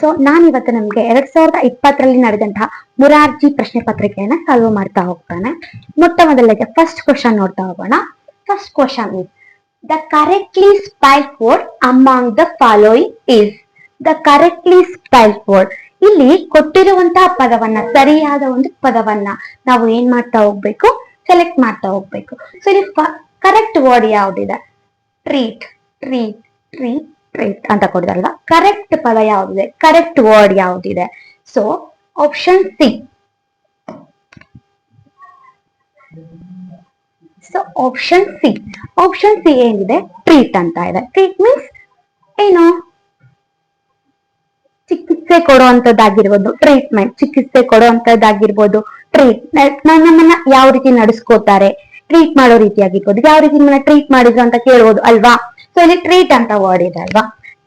So ನಾನು ಇವತ್ತು ನಮ್ಗೆ ಎರಡ್ ಸಾವಿರದ ಇಪ್ಪತ್ತರಲ್ಲಿ ನಡೆದಂತಹ ಮುರಾರ್ಜಿ ಪ್ರಶ್ನೆ ಪತ್ರಿಕೆಯನ್ನ ಸಾಲ್ವ್ ಮಾಡ್ತಾ ಹೋಗ್ತಾನೆ. ಮೊಟ್ಟ ಮೊದಲಿಗೆ ಫಸ್ಟ್ ಕ್ವಶನ್ ನೋಡ್ತಾ ಹೋಗೋಣ. First question is the correctly spelled word among the following is the correctly spelled word ಇಲ್ಲಿ ಕೊಟ್ಟಿರುವಂತಹ ಪದವನ್ನ, ಸರಿಯಾದ ಒಂದು ಪದವನ್ನ ನಾವು ಏನ್ ಮಾಡ್ತಾ ಹೋಗ್ಬೇಕು? ಸೆಲೆಕ್ಟ್ ಮಾಡ್ತಾ ಹೋಗ್ಬೇಕು. ಸೊ ಇಲ್ಲಿ ಕರೆಕ್ಟ್ ವರ್ಡ್ ಯಾವ್ದಿದೆ? ಟ್ರೀಟ್ ಟ್ರೀಟ್ ಟ್ರೀಟ್ ಟ್ರೀಟ್ ಅಂತ ಕೊಡಿದಲ್ವಾ ಕರೆಕ್ಟ್ ಪದ ಯಾವ್ದಿದೆ? Correct word ಯಾವ್ದಿದೆ? So option C so option C option C ಏನಿದೆ? ಟ್ರೀಟ್ ಅಂತ ಇದೆ. ಟ್ರೀಟ್ ಮೀನ್ಸ್ ಏನು? ಚಿಕಿತ್ಸೆ ಕೊಡುವಂತದ್ದಾಗಿರ್ಬೋದು ಟ್ರೀಟ್ಮೆಂಟ್ ಚಿಕಿತ್ಸೆ ಕೊಡುವಂತದ್ದಾಗಿರ್ಬೋದು ಟ್ರೀಟ್ ನಮ್ಮನ್ನ ಯಾವ ರೀತಿ ನಡೆಸ್ಕೋತಾರೆ? ಟ್ರೀಟ್ ಮಾಡೋ ರೀತಿ ಆಗಿರ್ಬೋದು ಯಾವ ರೀತಿ ನಿಮ್ಮನ್ನ ಟ್ರೀಟ್ ಮಾಡಿದ್ರು ಅಂತ ಕೇಳ್ಬೋದು, ಅಲ್ವಾ? ಸೊ ಇಲ್ಲಿ ಟ್ರೀಟ್ ಅಂತ ವರ್ಡ್ ಇದೆ ಅಲ್ವಾ?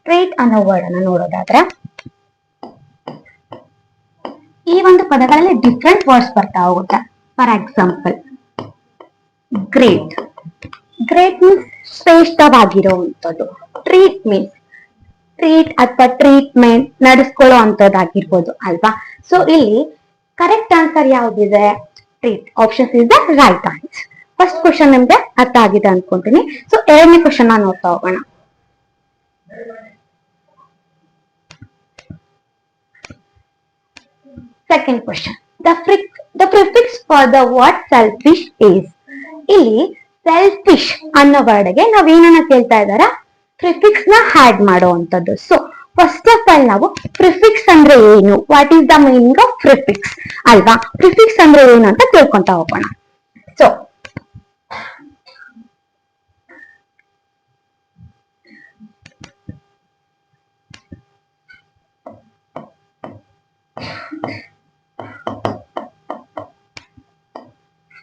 ಟ್ರೀಟ್ ಅನ್ನೋ ವರ್ಡ್ ಅನ್ನ ನೋಡೋದಾದ್ರೆ, ಈ ಒಂದು ಪದಗಳಲ್ಲಿ ಡಿಫ್ರೆಂಟ್ ವರ್ಡ್ಸ್ ಬರ್ತಾ ಹೋಗುತ್ತೆ. For example great great means ಶ್ರೇಷ್ಠವಾಗಿರುವಂಥದ್ದು. Treat means treat ಅಥವಾ ಟ್ರೀಟ್ಮೆಂಟ್ ನಡೆಸ್ಕೊಳ್ಳೋ ಅಂತದ್ದಾಗಿರ್ಬೋದು ಅಲ್ವಾ? ಸೊ ಇಲ್ಲಿ correct answer ಯಾವ್ದಿದೆ? Treat options is the right answer first question ನಿಮ್ಗೆ ಅರ್ಥ ಆಗಿದೆ ಅನ್ಕೊಂತೀನಿ. ಸೊ ಎರಡನೇ ಕ್ವಶನ್ ನೋಡ್ತಾ ಹೋಗೋಣ. Second question the ಫ್ರಿಕ್ the prefix for the what selfish is ಇಲ್ಲಿ ಸೆಲ್ಫಿಶ್ ಅನ್ನೋ ವರ್ಡ್ಗೆ ಏನನ್ನ ಕೇಳ್ತಾ ಇದಾರ ಪ್ರಿಫಿಕ್ಸ್ನ ಹ್ಯಾಡ್ ಮಾಡುವಂತದ್ದು ಸೊ ಫಸ್ಟ್ ಆಫ್ ಆಲ್ ನಾವು ಪ್ರಿಫಿಕ್ಸ್ ಅಂದ್ರೆ ಏನು? What is the meaning of prefix ಅಲ್ವಾ? ಪ್ರಿಫಿಕ್ಸ್ ಅಂದ್ರೆ ಏನು ಅಂತ ತಿಳ್ಕೊಂತ ಹೋಗೋಣ. So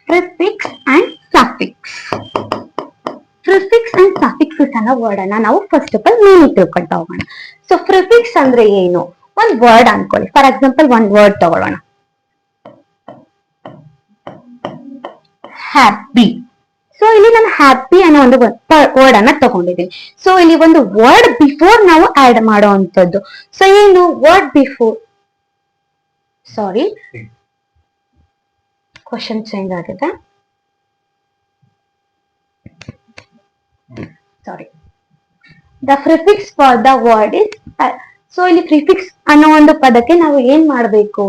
prefix and suffix prefix and suffixes ಅನ್ನೋ ವರ್ಡ್ ಅನ್ನ ನಾವು ಫಸ್ಟ್ ಆಫ್ ಆಲ್ ಮೀನಿಂಗ್ ತಿಳ್ಕೊಳ್ತಾ ಹೋಗೋಣ ಸೊ ಪ್ರಿಫಿಕ್ಸ್ ಅಂದ್ರೆ ಏನು? ಒಂದ್ ವರ್ಡ್ ಅನ್ಕೊಳ್ಳಿ. ಫಾರ್ ಎಕ್ಸಾಂಪಲ್ ಒಂದ್ ವರ್ಡ್ ತಗೊಳ್ಳೋಣ ಹ್ಯಾಪಿ ಸೊ ಇಲ್ಲಿ ನಾನು ಹ್ಯಾಪಿ ಅನ್ನೋ ಒಂದು ವರ್ಡ್ ಅನ್ನ ತಗೊಂಡಿದ್ದೀನಿ. ಸೊ ಇಲ್ಲಿ ಒಂದು ವರ್ಡ್ ಬಿಫೋರ್ ನಾವು ಆಡ್ ಮಾಡುವಂತದ್ದು ಸೊ ಏನು? Word before sorry question change ಆಗಿದೆ. Sorry the prefix for the word is so ಇಲ್ಲಿ ಪ್ರಿಫಿಕ್ಸ್ ಅನ್ನೋ ಒಂದು ಪದಕ್ಕೆ ನಾವು ಏನ್ ಮಾಡಬೇಕು?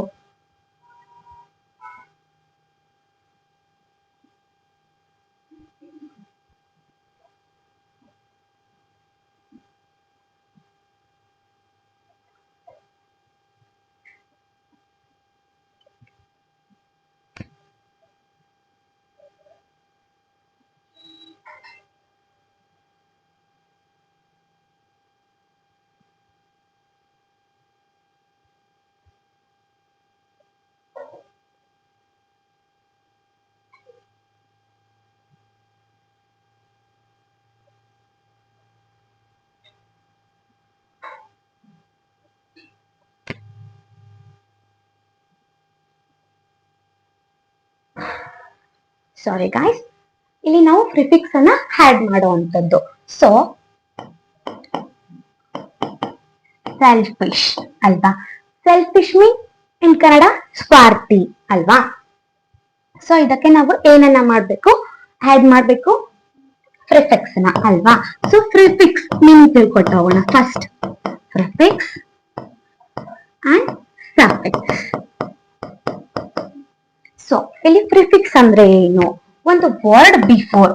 ಸಾರಿ ಗಾಯ್ಸ್ ಇಲ್ಲಿ ನಾವು ಪ್ರಿಫಿಕ್ಸ್ ಅನ್ನ ಹ್ಯಾಡ್ ಮಾಡುವಂತದ್ದು ಸೊ ಸೆಲ್ಫಿಶ್ ಅಲ್ವಾ? ಸೆಲ್ಫಿಶ್ ಮೀನ್ ಇನ್ ಕನ್ನಡ ಸ್ವಾರ್ಥಿ ಅಲ್ವಾ? ಸೊ ಇದಕ್ಕೆ ನಾವು ಏನನ್ನ ಮಾಡ್ಬೇಕು? ಆಡ್ ಮಾಡ್ಬೇಕು. ಪ್ರಿಫಿಕ್ಸ್ನ ಅಲ್ವಾ? ಸೊ ಪ್ರಿಫಿಕ್ಸ್ ಮೀನ್ ತಿಳ್ಕೊಟ್ಟು ಹೋಗೋಣ. First prefix and suffix so ಇಲ್ಲಿ ಪ್ರಿಫಿಕ್ಸ್ ಅಂದ್ರೆ ಏನು? ಒಂದು ವರ್ಡ್ ಬಿಫೋರ್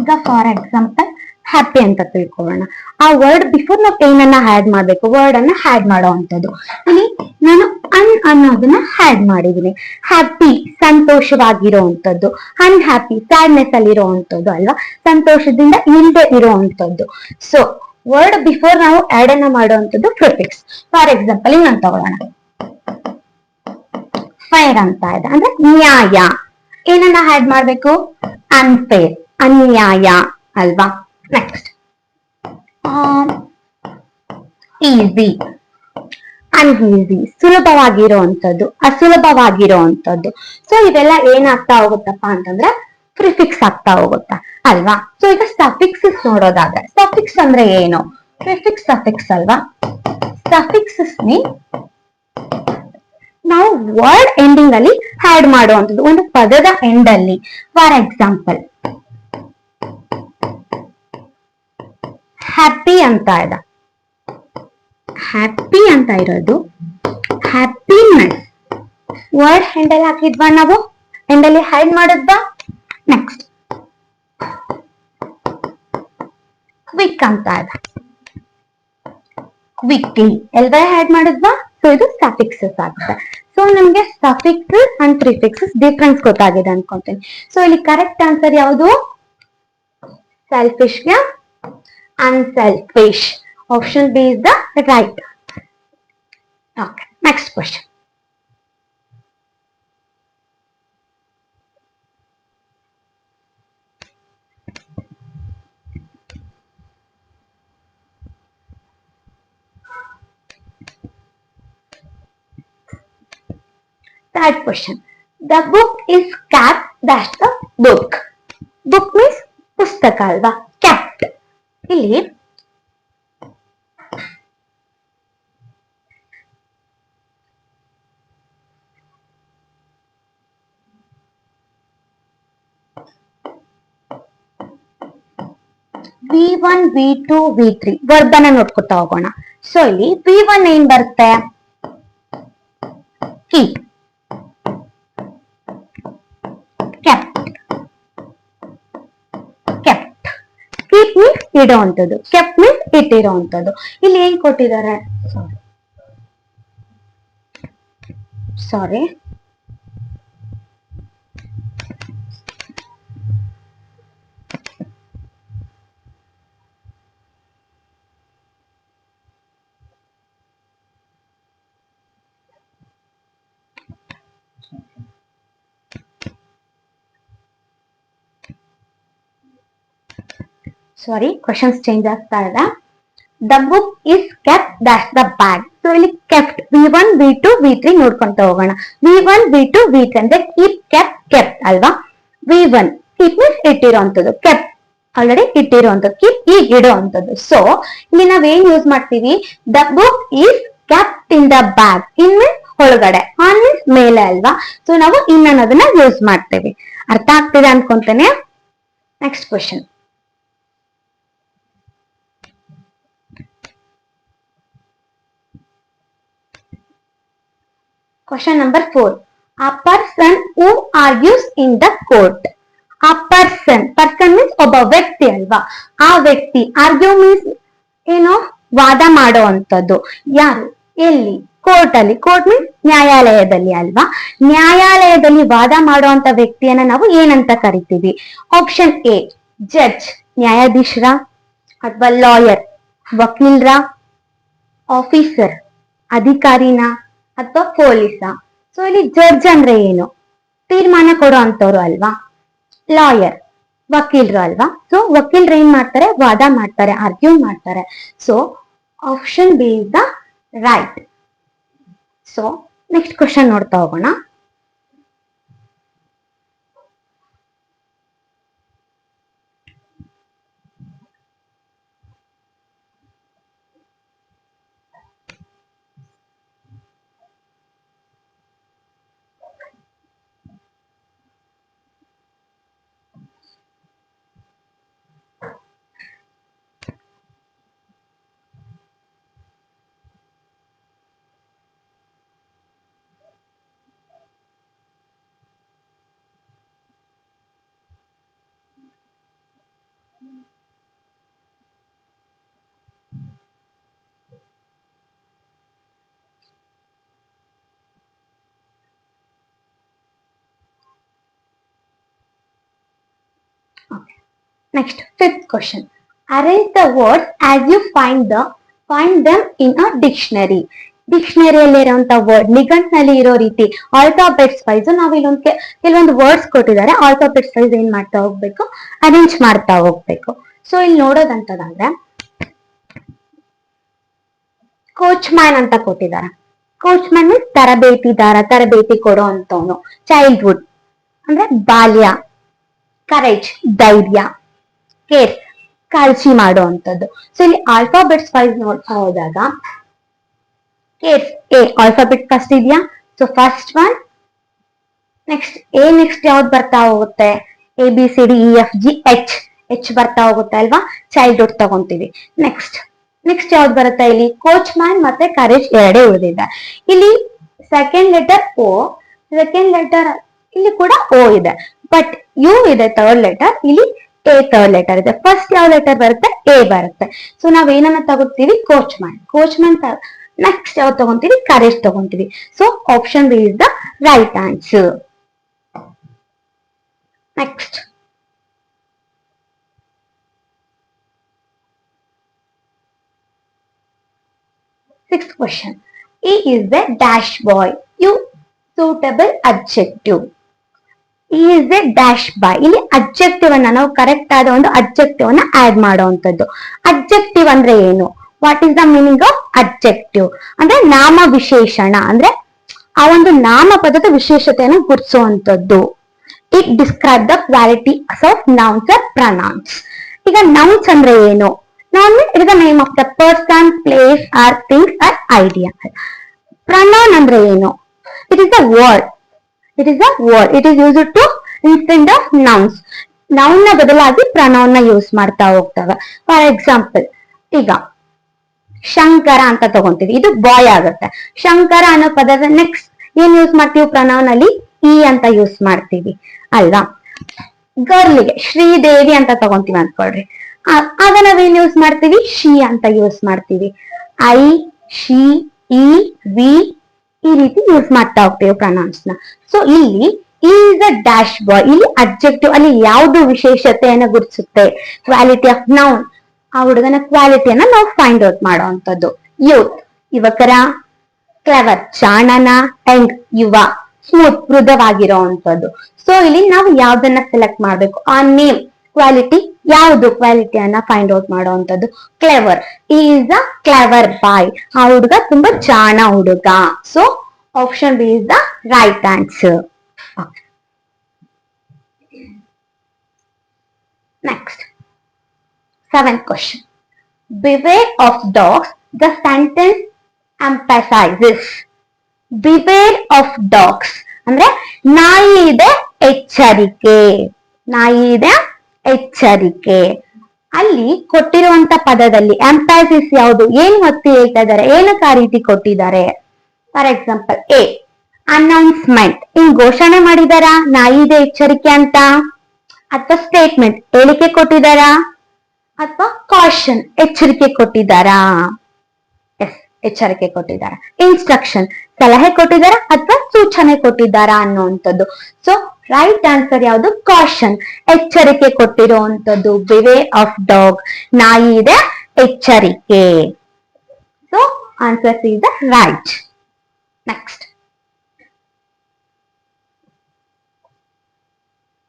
ಈಗ ಫಾರ್ ಎಕ್ಸಾಂಪಲ್ ಹ್ಯಾಪಿ ಅಂತ ತಿಳ್ಕೊಳ್ಳೋಣ. ಆ ವರ್ಡ್ ಬಿಫೋರ್ ನಾವು ಏನನ್ನ ಹ್ಯಾಡ್ ಮಾಡ್ಬೇಕು. ವರ್ಡ್ ಅನ್ನ ಹ್ಯಾಡ್ ಮಾಡುವಂತದ್ದು ಇಲ್ಲಿ ನಾನು ಅನ್ ಅನ್ನೋದನ್ನ ಹ್ಯಾಡ್ ಮಾಡಿದೀನಿ ಹ್ಯಾಪಿ ಸಂತೋಷವಾಗಿರುವಂತದ್ದು ಅನ್ಹ್ಯಾಪಿ ಸ್ಯಾಡ್ನೆಸ್ ಅಲ್ಲಿ ಇರುವಂತದ್ದು ಅಲ್ವಾ? ಸಂತೋಷದಿಂದ ಇಲ್ಲದೆ ಇರುವಂತದ್ದು ಸೊ ವರ್ಡ್ ಬಿಫೋರ್ ನಾವು ಆಡ್ ಅನ್ನ ಮಾಡುವಂತದ್ದು ಪ್ರಿಫಿಕ್ಸ್ ಫಾರ್ ಎಕ್ಸಾಂಪಲ್ ಇನ್ನೊಂದು ತಗೊಳ್ಳೋಣ. ಫೇರ್ ಅಂತ ಇದೆ. ಅಂದ್ರೆ ನ್ಯಾಯ. ಏನನ್ನ ಹ್ಯಾಡ್ ಮಾಡ್ಬೇಕು? ಅನ್ಫೇರ್ ಅನ್ಯಾಯ ಅಲ್ವಾ? ನೆಕ್ಸ್ಟ್ ಈಸಿ ಅನ್ಈಸಿ ಸುಲಭವಾಗಿರುವಂತದ್ದು ಅಸುಲಭವಾಗಿರುವಂತದ್ದು ಸೊ ಇವೆಲ್ಲ ಏನಾಗ್ತಾ ಹೋಗುತ್ತಪ್ಪ ಅಂತಂದ್ರೆ ಪ್ರಿಫಿಕ್ಸ್ ಆಗ್ತಾ ಹೋಗುತ್ತಾ ಅಲ್ವಾ? ಸೊ ಈಗ ಸಫಿಕ್ಸ್ ನೋಡೋದಾದ್ರೆ ಸಫಿಕ್ಸ್ ಅಂದ್ರೆ ಏನು? ಪ್ರಿಫಿಕ್ಸ್ ಸಫಿಕ್ಸ್ ಅಲ್ವಾ? ಸಫಿಕ್ಸಸ್ ನಿ ನಾವು ವರ್ಡ್ ಎಂಡಿಂಗ್ ಅಲ್ಲಿ ಆಡ್ ಮಾಡುವಂಥದ್ದು. ಒಂದು ಪದದ ಎಂಡ್ ಅಲ್ಲಿ. ಫಾರ್ ಎಕ್ಸಾಂಪಲ್ ಹ್ಯಾಪಿ ಅಂತ ಇದೆ. ಹ್ಯಾಪಿ ಅಂತ ಇರೋದು ಹ್ಯಾಪಿನೆಸ್ ವರ್ಡ್ ಹ್ಯಾಂಡಲ್ ಹಾಕಿದ್ವಾ ನಾವು? ಎಂಡ್ ಅಲ್ಲಿ ಹ್ಯಾಡ್ ಮಾಡಿದ್ವಾ? ನೆಕ್ಸ್ಟ್ ಕ್ವಿಕ್ ಅಂತ ಇದೆ. ಕ್ವಿಕ್ಲಿ ಎಲ್ವೇ ಹ್ಯಾಡ್ ಮಾಡಿದ್ವಾ? ಸೊ ಇದು ಸಫಿಕ್ಸಸ್ ಆಗುತ್ತೆ. ಸೊ ನಮ್ಗೆ ಸಫಿಕ್ಸ್ ಅಂಡ್ ಪ್ರಿಫಿಕ್ಸಸ್ ಡಿಫ್ರೆನ್ಸ್ ಗೊತ್ತಾಗಿದೆ ಅನ್ಕೊಂತೀನಿ. ಸೊ ಇಲ್ಲಿ ಕರೆಕ್ಟ್ ಆನ್ಸರ್ ಯಾವುದು? ಸೆಲ್ಫಿಶ್ಗೆ unselfish option B is the right okay next question Third question. The book is kept. That's the book. Book means ಪುಸ್ತಕ ಅಲ್ವಾ kept. ಇಲ್ಲಿ V one V two V three ವರ್ಬನ ನೋಡ್ಕೊತಾ ಹೋಗೋಣ so ಇಲ್ಲಿ V one ಏನ್ ಬರುತ್ತೆ keep keep means ಇಡುವಂಥದ್ದು kept means ಇಟ್ಟಿರುವಂಥದ್ದು. ಇಲ್ಲಿ ಏನ್ ಕೊಟ್ಟಿದ್ದಾರೆ? ಸಾರಿ ಸಾರಿ ಸಾರಿ ಕ್ವಶನ್ಸ್ ಚೇಂಜ್ ಆಗ್ತಾ ಇದೆ the book is kept that the bag so ಇಲ್ಲಿ kept V one V two V three ನೋಡ್ಕೊಂತ ಹೋಗೋಣ. V one V two V three ಅಂದ್ರೆ ಕೀಪ್ ಕೆಪ್ ಕೆಪ್ ಅಲ್ವಾ? ವಿ ಒನ್ ಕೀಪ್ ಮೀನ್ಸ್ ಇಟ್ಟಿರೋಂಥದ್ದು ಕೆಪ್ ಆಲ್ರೆಡಿ ಇಟ್ಟಿರೋಂಥದ್ದು keep ಈಗ ಇಡುವಂಥದ್ದು. So ಇಲ್ಲಿ ನಾವ್ ಏನ್ ಯೂಸ್ ಮಾಡ್ತೀವಿ? The book is kept in the bag in means ಒಳಗಡೆ. ಆನ್ ಮೀನ್ಸ್ ಮೇಲೆ ಅಲ್ವಾ? ಸೊ ನಾವು ಇನ್ ಅನ್ನೋದನ್ನ ಯೂಸ್ ಮಾಡ್ತೇವೆ. ಅರ್ಥ ಆಗ್ತಿದೆ ಅನ್ಕೊಂತೇನೆ? Next question Question number four. A person who argues in the court. A person. Person means ಒಬ್ಬ ವ್ಯಕ್ತಿ ಅಲ್ವಾ ಆ ವ್ಯಕ್ತಿ ಆರ್ಗ್ಯೂ ಮೀನ್ಸ್ ಏನು ವಾದ ಮಾಡುವಂಥದ್ದು ಯಾರು ಎಲ್ಲಿ ಕೋರ್ಟ್ ಅಲ್ಲಿ ಕೋರ್ಟ್ ಮೀನ್ಸ್ ನ್ಯಾಯಾಲಯದಲ್ಲಿ ಅಲ್ವಾ ನ್ಯಾಯಾಲಯದಲ್ಲಿ ವಾದ ಮಾಡುವಂತ ವ್ಯಕ್ತಿಯನ್ನ ನಾವು ಏನಂತ ಕರಿತೀವಿ ಆಪ್ಷನ್ ಎ ಜಡ್ಜ್ ನ್ಯಾಯಾಧೀಶರ ಅಥವಾ ಲಾಯರ್ ವಕೀಲ್ರ ಆಫೀಸರ್ ಅಧಿಕಾರಿನ ಅಥವಾ ಪೊಲೀಸ. ಸೊ ಇಲ್ಲಿ ಜಡ್ಜ್ ಅಂದ್ರೆ ಏನು? ತೀರ್ಮಾನ ಕೊಡೋ ಅಂತವ್ರು ಅಲ್ವಾ? ಲಾಯರ್ ವಕೀಲರು ಅಲ್ವಾ? ಸೊ ವಕೀಲರು ಏನ್ ಮಾಡ್ತಾರೆ? ವಾದ ಮಾಡ್ತಾರೆ ಆರ್ಗ್ಯೂ ಮಾಡ್ತಾರೆ. So option B is the right so next question ನೋಡ್ತಾ ಹೋಗೋಣ. Next, fifth question. Arrange the words as you find the find them in a dictionary. ಡಿಕ್ಷನರಿಯಲ್ಲಿ ಇರುವಂತ ವರ್ಡ್ನಲ್ಲಿ ಇರೋ ರೀತಿ ಆಲ್ಫಾಬೆಟ್ಸ್ ವೈಸ್ ನಾವು ಇಲ್ಲೊಂದ್ ಕೆಲವೊಂದು ವರ್ಡ್ಸ್ ಕೊಟ್ಟಿದ್ದಾರೆ. ಆಲ್ಫಾಬೆಟ್ಸ್ ವೈಸ್ ಏನ್ ಮಾಡ್ತಾ ಹೋಗ್ಬೇಕು? ಅರೇಂಜ್ ಮಾಡ್ತಾ ಹೋಗ್ಬೇಕು. ಸೊ ಇಲ್ಲಿ ನೋಡೋದಂತದಂದ್ರೆ ಕೋಚ್ ಮ್ಯಾನ್ ಅಂತ ಕೊಟ್ಟಿದ್ದಾರೆ. ಕೋಚ್ ಮ್ಯಾನ್ ತರಬೇತಿದಾರ ತರಬೇತಿ ಕೊಡೋ ಅಂತವನು. ಚೈಲ್ಡ್ಹುಡ್ ಅಂದ್ರೆ ಬಾಲ್ಯ. ಕರೇಜ್ ಧೈರ್ಯ. ಕೇರ್ ಕಾಳಜಿ ಮಾಡುವಂಥದ್ದು ಸೊ ಇಲ್ಲಿ ಆಲ್ಫಾಬೆಟ್ಸ್ ವೈಸ್ ನೋಡ್ತಾ ಹೋದಾಗ ಕೇರ್ ಎ ಆಲ್ಫಾಬೆಟ್ ಫಸ್ಟ್ ಇದೆಯಾ so first one next A next ಯಾವ್ದು ಬರ್ತಾ ಹೋಗುತ್ತೆ? A B C D E F G H H ಬರ್ತಾ ಹೋಗುತ್ತೆ ಅಲ್ವಾ? ಚೈಲ್ಡ್ಹುಡ್ ತಗೊಂತೀವಿ. ನೆಕ್ಸ್ಟ್ ನೆಕ್ಸ್ಟ್ ಯಾವ್ದು ಬರುತ್ತೆ ಇಲ್ಲಿ? ಕೋಚ್ ಮ್ಯಾನ್ ಮತ್ತೆ ಕರೇಜ್ ಎರಡೇ ಉಳಿದಿದೆ. ಇಲ್ಲಿ second letter O second letter ಇಲ್ಲಿ ಕೂಡ ಓ ಇದೆ. ಬಟ್ ಯು ಇದೆ ಥರ್ಡ್ ಲೆಟರ್ ಇಲ್ಲಿ ಎ ಥರ್ಡ್ ಲೆಟರ್ ಇದೆ. ಫಸ್ಟ್ ಯಾವ ಲೆಟರ್ ಬರುತ್ತೆ? ಎ ಬರುತ್ತೆ. ಸೊ ನಾವ್ ಏನನ್ನ ತಗೋತೀವಿ coach man coach man next ಯಾವ್ದು ತಗೊಂತೀವಿ courage ತಗೊಂತೀವಿ so option B is the right answer next Sixth question. He is the dash boy. You suitable adjective. He is dash boy. ಇಲ್ಲಿ objective ಅನ್ನ ನಾವು correct ಆದ ಒಂದು ಅಬ್ಜೆಕ್ಟಿವ್ ಅನ್ನ add ಮಾಡುವಂತದ್ದು objective ಅಂದ್ರೆ ಏನು? What is the meaning of objective ಅಂದ್ರೆ ನಾಮ ವಿಶೇಷಣ ಅಂದ್ರೆ ಆ ಒಂದು ನಾಮಪದದ ವಿಶೇಷತೆಯನ್ನು ಗುರುತಿಸುವಂತದ್ದು it describe the quality of nouns or pronouns ಈಗ ನೌನ್ಸ್ ಅಂದ್ರೆ ಏನು? Noun it the name of the person place or things or idea pronoun ಅಂದ್ರೆ ಏನು? It is the word it is a word it is use to instant of nouns ನೌನ್ನ ಬದಲಾಗಿ ಪ್ರನೌನ್ನ use ಮಾಡ್ತಾ ಹೋಗ್ತಾವ. For example ಈಗ ಶಂಕರ ಅಂತ ತಗೊಂತೀವಿ. ಇದು ಬಾಯ್ ಆಗುತ್ತೆ. ಶಂಕರ ಅನ್ನೋ ಪದದ ನೆಕ್ಸ್ಟ್ ಏನ್ ಯೂಸ್ ಮಾಡ್ತೀವಿ? ಪ್ರನೌನ್ ಅಲ್ಲಿ ಇ ಅಂತ ಯೂಸ್ ಮಾಡ್ತೀವಿ. ಅಲ್ವಾ? ಗರ್ಲಿಗೆ ಶ್ರೀದೇವಿ ಅಂತ ತಗೊಂತೀವಿ ಅನ್ಕೊಳ್ರಿ. ಆಗ ನಾವೇನ್ ಯೂಸ್ ಮಾಡ್ತೀವಿ? ಶಿ ಅಂತ ಯೂಸ್ ಮಾಡ್ತೀವಿ. ಐ ಶಿ ಇ ವಿ ಈ ರೀತಿ ಯೂಸ್ ಮಾಡ್ತಾ ಹೋಗ್ತೇವೆ ಪ್ರನೌನ್ಸ್ನ. ಸೊ ಇಲ್ಲಿ ಈಸ್ ಅ ಡ್ಯಾಶ್ ಬಾಯ್ ಇಲ್ಲಿ ಅಬ್ಜೆಕ್ಟಿವ್ ಅಲ್ಲಿ ಯಾವುದು ವಿಶೇಷತೆಯನ್ನು ಗುರುತಿಸುತ್ತೆ? ಕ್ವಾಲಿಟಿ ಆಫ್ ನೌನ್ ಆ ಹುಡುಗನ ಕ್ವಾಲಿಟಿಯನ್ನ ನಾವು ಫೈಂಡ್ ಔಟ್ ಮಾಡುವಂತದ್ದು ಯೂತ್ ಯುವಕರ ಕ್ಲವರ್ ಜಾಣನ ಅಂಡ್ ಯುವ ಸ್ಮೂತ್ ಮೃದವಾಗಿರುವಂತದ್ದು ಸೊ ಇಲ್ಲಿ ನಾವು ಯಾವ್ದನ್ನ ಸೆಲೆಕ್ಟ್ ಮಾಡ್ಬೇಕು? ಆ ನೇಮ್ ಕ್ವಾಲಿಟಿ ಯಾವುದು ಕ್ವಾಲಿಟಿಯನ್ನ ಫೈಂಡ್ ಔಟ್ ಮಾಡುವಂತದ್ದು clever is a clever boy ಆ ಹುಡುಗ ತುಂಬಾ ಚಾಣ ಹುಡುಗ. So option B is the right answer next Seventh question beware of dogs. The sentence emphasizes. Beware of dogs ಅಂದ್ರೆ ನಾಯಿ ಇದೆ ಎಚ್ಚರಿಕೆ. ನಾಯಿ ಇದೆ ಎಚ್ಚರಿಕೆ. ಅಲ್ಲಿ ಕೊಟ್ಟಿರುವಂತ ಪದದಲ್ಲಿ ಎಂಪೈಸಿಸ್ ಯಾವುದು? ಏನು ಒತ್ತಿ ಹೇಳ್ತಾ ಇದ್ದಾರೆ ಏನಕ್ಕೆ ಆ ರೀತಿ ಕೊಟ್ಟಿದ್ದಾರೆ? For example a announcement in ಘೋಷಣೆ ಮಾಡಿದಾರಾ? ನಾ ಇದೆ ಎಚ್ಚರಿಕೆ ಅಂತ. ಅಥವಾ ಸ್ಟೇಟ್ಮೆಂಟ್ ಹೇಳಿಕೆ ಕೊಟ್ಟಿದ್ದಾರಾ ಅಥವಾ ಕಾಶನ್ ಎಚ್ಚರಿಕೆ ಕೊಟ್ಟಿದ್ದಾರಾ ಎಸ್ ಎಚ್ಚರಿಕೆ ಕೊಟ್ಟಿದ್ದಾರಾ ಇನ್ಸ್ಟ್ರಕ್ಷನ್ ಸಲಹೆ ಕೊಟ್ಟಿದ್ದಾರಾ ಅಥವಾ ಸೂಚನೆ ಕೊಟ್ಟಿದ್ದಾರಾ ಅನ್ನುವಂಥದ್ದು. ಸೊ ರೈಟ್ ಆನ್ಸರ್ ಯಾವುದು ಕಾಷನ್ ಎಚ್ಚರಿಕೆ ಕೊಟ್ಟಿರುವಂತದ್ದು ಬಿವೇ ಆಫ್ ಡಾಗ್ ನಾಯಿ ಇದೆ ಎಚ್ಚರಿಕೆ so answer is the right next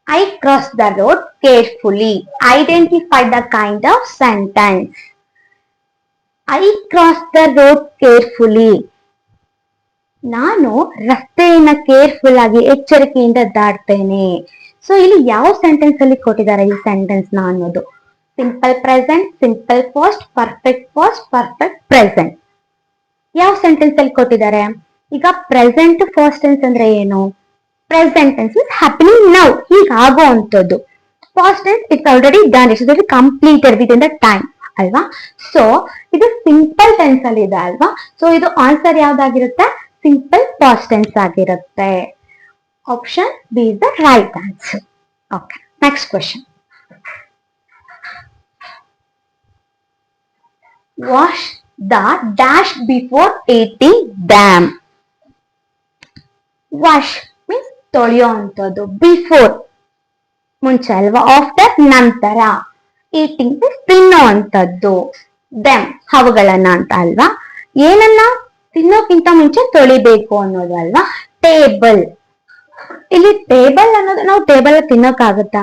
I cross the road carefully. Identify the kind of sentence. I cross the road carefully. ನಾನು ರಸ್ತೆಯನ್ನ ಕೇರ್ಫುಲ್ ಆಗಿ ಎಚ್ಚರಿಕೆಯಿಂದ ದಾಟ್ತೇನೆ. ಸೊ ಇಲ್ಲಿ ಯಾವ ಸೆಂಟೆನ್ಸ್ ಅಲ್ಲಿ ಕೊಟ್ಟಿದ್ದಾರೆ ಈ ಸೆಂಟೆನ್ಸ್ನ ಅನ್ನೋದು? Simple present simple past perfect past perfect present ಯಾವ ಸೆಂಟೆನ್ಸ್ ಅಲ್ಲಿ ಕೊಟ್ಟಿದ್ದಾರೆ? ಈಗ ಪ್ರೆಸೆಂಟ್ ಫಾಸ್ಟ್ ಟೆನ್ಸ್ ಅಂದ್ರೆ ಏನು? Present tense is happening now ಈಗ ಆಗುವಂಥದ್ದು past tense it's already done it's already completed with in the time ಅಲ್ವಾ? ಸೊ ಇದು ಸಿಂಪಲ್ ಟೆನ್ಸ್ ಅಲ್ಲಿ ಇದೆ, ಅಲ್ವಾ? ಸೊ ಇದು ಆನ್ಸರ್ ಯಾವ್ದಾಗಿರುತ್ತೆ? ಸಿಂಪಲ್ ಫಾಸ್ಟ್ ಟೆನ್ಸ್ ಆಗಿರುತ್ತೆ option B is the right answer okay next question wash the dash before eating dam wash means ತೊಳೆಯೋ ಅಂತದ್ದು before ಮುಂಚೆ ಅಲ್ವಾ? ಆಫ್ಟರ್ ನಂತರ. ಈಟಿಂಗ್ ಮೀನ್ಸ್ ತಿನ್ನೋ ಅಂತದ್ದು ದೆಮ್ ಅವುಗಳನ್ನ ಅಂತ ಅಲ್ವಾ? ಏನನ್ನ? ತಿನ್ನೋಕ್ಕಿಂತ ಮುಂಚೆ ತೊಳಿಬೇಕು ಅನ್ನೋದು ಅಲ್ವಾ? ಟೇಬಲ್. ಇಲ್ಲಿ ಟೇಬಲ್ ಅನ್ನೋದು ನಾವು ಟೇಬಲ್ ತಿನ್ನೋಕಾಗುತ್ತಾ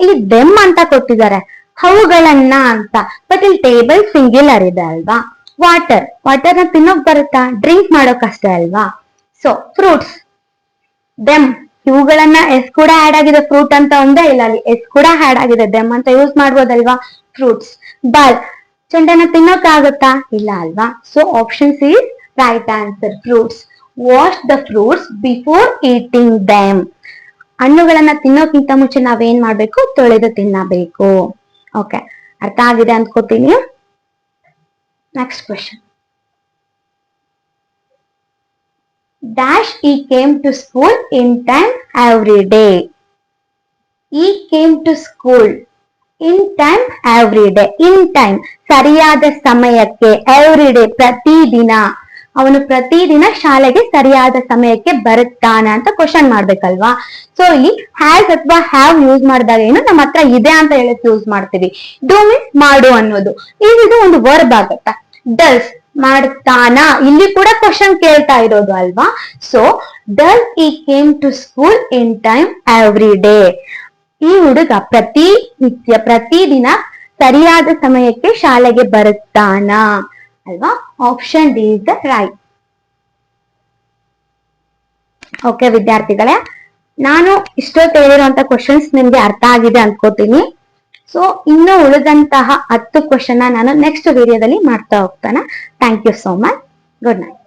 ಇಲ್ಲಿ ದೆಮ್ ಅಂತ ಕೊಟ್ಟಿದ್ದಾರೆ. ಹೂಗಳನ್ನ ಅಂತ. ಬಟ್ ಇಲ್ಲಿ ಟೇಬಲ್ ಸಿಂಗ್ಯುಲರ್ ಇದೆ ಅಲ್ವಾ? ವಾಟರ್ ವಾಟರ್ನ ತಿನ್ನೋಕ್ ಬರುತ್ತಾ? ಡ್ರಿಂಕ್ ಮಾಡೋಕಷ್ಟೇ ಅಲ್ವಾ? ಸೊ ಫ್ರೂಟ್ಸ್ ದೆಮ್ ಇವುಗಳನ್ನ ಎಸ್ ಕೂಡ ಆಡ್ ಆಗಿದೆ. ಫ್ರೂಟ್ ಅಂತ ಒಂದೇ ಇಲ್ಲ ಅಲ್ಲಿ. ಎಸ್ ಕೂಡ ಆಡ್ ಆಗಿದೆ. ದೆಮ್ ಅಂತ ಯೂಸ್ ಮಾಡ್ಬೋದಲ್ವಾ? ಫ್ರೂಟ್ಸ್ ಬಾಲ್ ಚೆಂಡನ ತಿನ್ನೋಕ್ ಆಗುತ್ತಾ ಇಲ್ಲ ಅಲ್ವಾ? So option C right answer, fruits. Wash the fruits before eating them. ಹಣ್ಣುಗಳನ್ನ ತಿನ್ನೋಕ್ಕಿಂತ ಮುಂಚೆ ನಾವೇನ್ ಮಾಡ್ಬೇಕು? ತೊಳೆದು ತಿನ್ನಬೇಕು. ಓಕೆ ಅರ್ಥ ಆಗಿದೆ ಅನ್ಕೋತೀನಿ next question dash he came to school in time every day he came to school in time every day in time ಸರಿಯಾದ ಸಮಯಕ್ಕೆ ಎವ್ರಿ ಡೇ ಪ್ರತಿದಿನ. ಅವನು ಪ್ರತಿದಿನ ಶಾಲೆಗೆ ಸರಿಯಾದ ಸಮಯಕ್ಕೆ ಬರುತ್ತಾನ ಅಂತ ಕ್ವಶನ್ ಮಾಡ್ಬೇಕಲ್ವಾ? ಸೊ ಇಲ್ಲಿ ಹ್ಯಾಸ್ ಅಥವಾ ಹ್ಯಾವ್ ಯೂಸ್ ಮಾಡಿದಾಗ ಏನು? ನಮ್ಮ ಹತ್ರ ಇದೆ ಅಂತ ಹೇಳಕ್ ಯೂಸ್ ಮಾಡ್ತೀವಿ. ಡೂ ಮೀನ್ಸ್ ಮಾಡು ಅನ್ನೋದು. ಇದು ಒಂದು ವರ್ಬ್ ಆಗತ್ತಾ. ಡಸ್ ಮಾಡ್ತಾನ. ಇಲ್ಲಿ ಕೂಡ ಕ್ವಶನ್ ಕೇಳ್ತಾ ಇರೋದು ಅಲ್ವಾ? So does he came to school in time every day ಈ ಹುಡುಗ ಪ್ರತಿ ನಿತ್ಯ, ಪ್ರತಿದಿನ ಸರಿಯಾದ ಸಮಯಕ್ಕೆ ಶಾಲೆಗೆ ಬರುತ್ತಾನ? ಅಲ್ವಾ? Option D is the right okay ವಿದ್ಯಾರ್ಥಿಗಳೇ, ನಾನು ಇಷ್ಟೊತ್ತು ಹೇಳಿರುವಂತ ಕ್ವಶನ್ಸ್ ನಿಮ್ಗೆ ಅರ್ಥ ಆಗಿದೆ ಅನ್ಕೋತೀನಿ. ಸೊ ಇನ್ನು ಉಳಿದಂತಹ ಹತ್ತು ಕ್ವಶನ್ ನಾನು ನೆಕ್ಸ್ಟ್ ವಿಡಿಯೋದಲ್ಲಿ ಮಾಡ್ತಾ ಹೋಗ್ತಾನೆ. Thank you so much good night